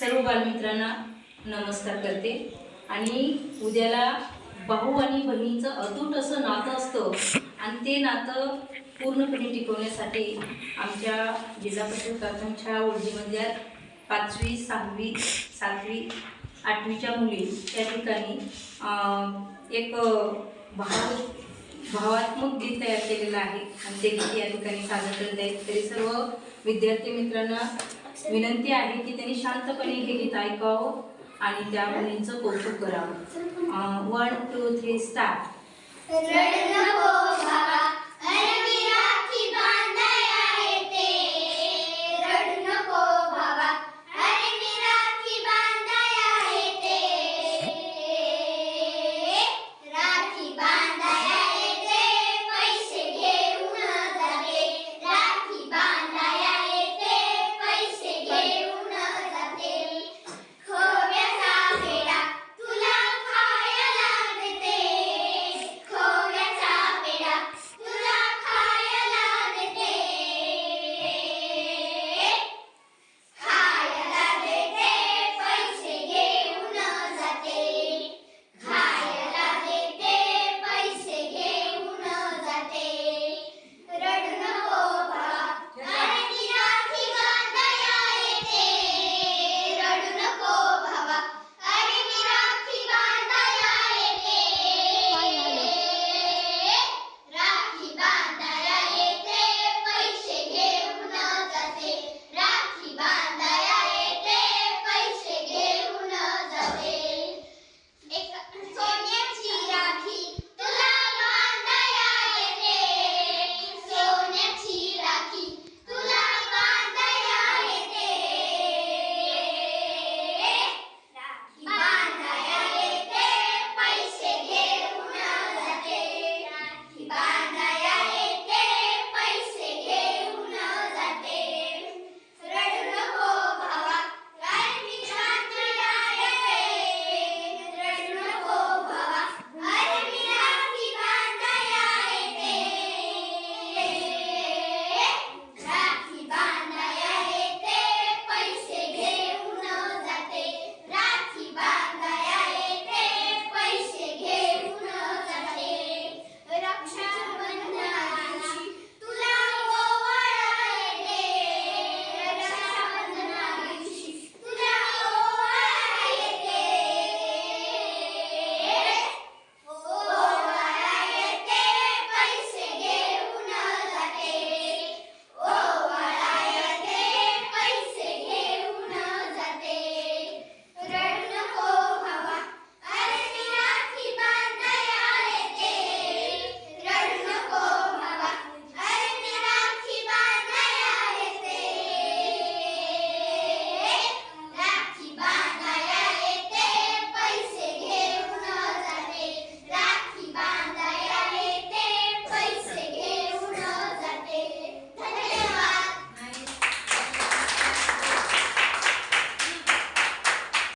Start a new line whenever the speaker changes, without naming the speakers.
सर्व बालमित्रांना नमस्कार करते. आणि उद्याला भाऊ आणि बहिणीचं अतूट असं नातं असतं आणि ते नातं पूर्णपणे टिकवण्यासाठी आमच्या जिल्हा परिषद प्राथमिक शाळा पाचवी सहावी सातवी आठवीच्या मुली त्या ठिकाणी एक भाव भावात्मक गीत तयार केलेलं आहे. आणि ते गीत या ठिकाणी सादर करत आहेत तरी सर्व विद्यार्थी मित्रांना विनंती आहे की त्यांनी शांतपणे हे गीत ऐकावं आणि त्या मुलींचं कौतुक करावं. One two three start